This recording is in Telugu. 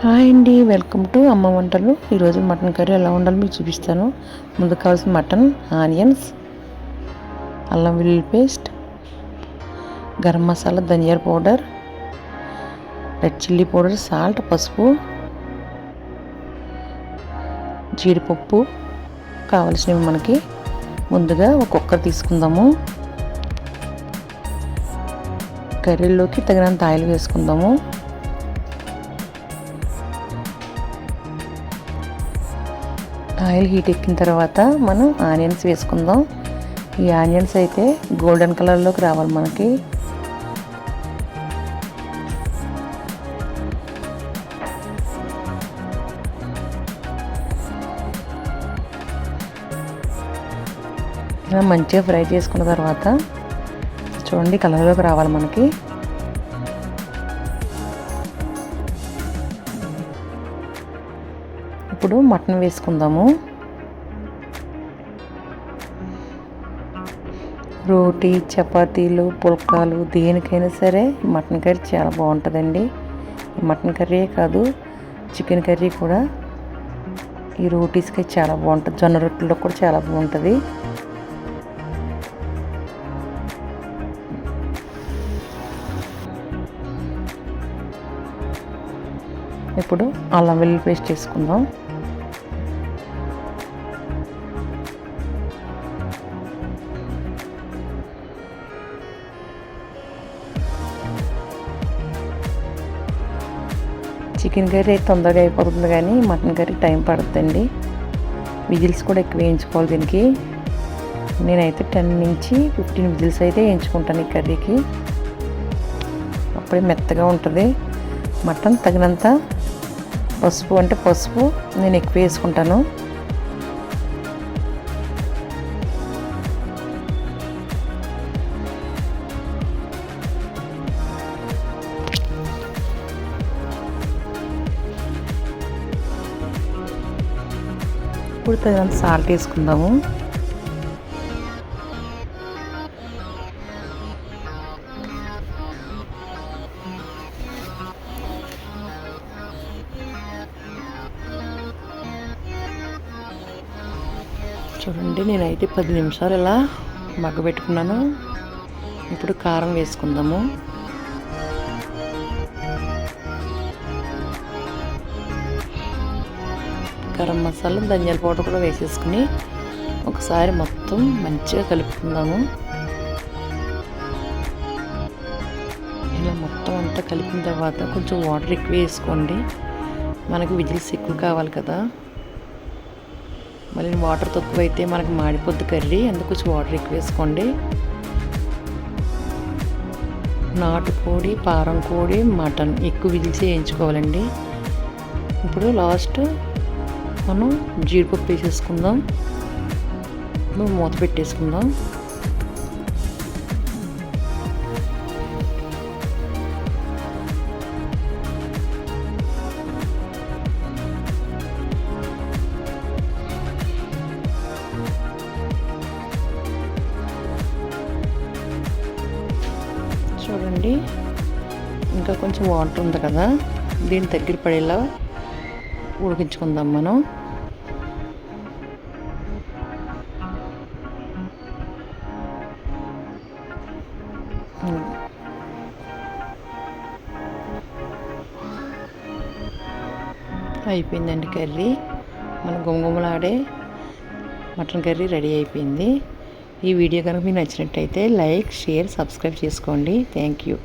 హాయ్ అండి వెల్కమ్ టు అమ్మ వంటలు. ఈరోజు మటన్ కర్రీ ఎలా ఉండాలో మీకు చూపిస్తాను. ముందు కావాల్సిన మటన్ ఆనియన్స్ అల్లం వెల్లుల్లి పేస్ట్ గరం మసాలా ధనియాల powder red chilli powder salt పసుపు జీడిపప్పు కావలసినవి మనకి. ముందుగా ఒక తీసుకుందాము. కర్రీలోకి తగినంత ఆయిల్ వేసుకుందాము. ఆయిల్ హీట్ ఎక్కిన తర్వాత మనం ఆనియన్స్ వేసుకుందాం. ఈ ఆనియన్స్ అయితే గోల్డెన్ కలర్లోకి రావాలి మనకి. ఇలా మంచిగా ఫ్రై చేసుకున్న తర్వాత చూడండి కలర్లోకి రావాలి మనకి. ఇప్పుడు మటన్ వేసుకుందాము. రోటీ చపాతీలు పుల్కాలు దేనికైనా సరే మటన్ కర్రీ చాలా బాగుంటుందండి. మటన్ కర్రీ కాదు చికెన్ కర్రీ కూడా ఈ రోటీస్కి చాలా బాగుంటుంది. జొన్న రొట్టెలో కూడా చాలా బాగుంటుంది. ఇప్పుడు అల్లం వెల్లుల్లి పేస్ట్ వేసుకుందాం. చికెన్ కర్రీ అయితే తొందరగా అయిపోతుంది కానీ మటన్ కర్రీ టైం పడుతుందండి. విజిల్స్ కూడా ఎక్కువ వేయించుకోవాలి దీనికి. నేనైతే టెన్ నుంచి ఫిఫ్టీన్ విజిల్స్ అయితే వేయించుకుంటాను ఈ కర్రీకి. అప్పుడే మెత్తగా ఉంటుంది. మటన్ తగినంత పసుపు అంటే పసుపు నేను ఎక్కువ వేసుకుంటాను. ఇప్పుడు తగినంత సాల్ట్ వేసుకుందాము. చూడండి నేనైతే పది నిమిషాలు ఇలా మగ్గబెట్టుకున్నాను. ఇప్పుడు కారం వేసుకుందాము. గరం మసాలా ధనియాల పౌడర్ కూడా వేసేసుకుని ఒకసారి మొత్తం మంచిగా కలుపుకుందాము. ఇలా మొత్తం అంతా కలిపిన తర్వాత కొంచెం వాటర్ ఎక్కువ వేసుకోండి. మనకు విజిల్స్ ఎక్కువ కావాలి కదా. మళ్ళీ వాటర్ తక్కువ అయితే మనకు మాడిపోద్ది కర్రీ అందుకు కొంచెం వాటర్ ఎక్కువ వేసుకోండి. నాటుకోడి పారం కోడి మటన్ ఎక్కువ విజిల్స్ వేయించుకోవాలండి. ఇప్పుడు లాస్ట్ మనం జీడిపప్పు వేసేసుకుందాం. మూత పెట్టేసుకుందాం. చూడండి ఇంకా కొంచెం వాటర్ ఉంది కదా దీని దగ్గర పడేలా ఉడికించుకుందాం మనం. అయిపోయిందండి కర్రీ. మన గుమగుమలాడే మటన్ కర్రీ రెడీ అయిపోయింది. ఈ వీడియో కనుక మీకు నచ్చినట్టయితే లైక్ షేర్ సబ్స్క్రైబ్ చేసుకోండి. Thank you.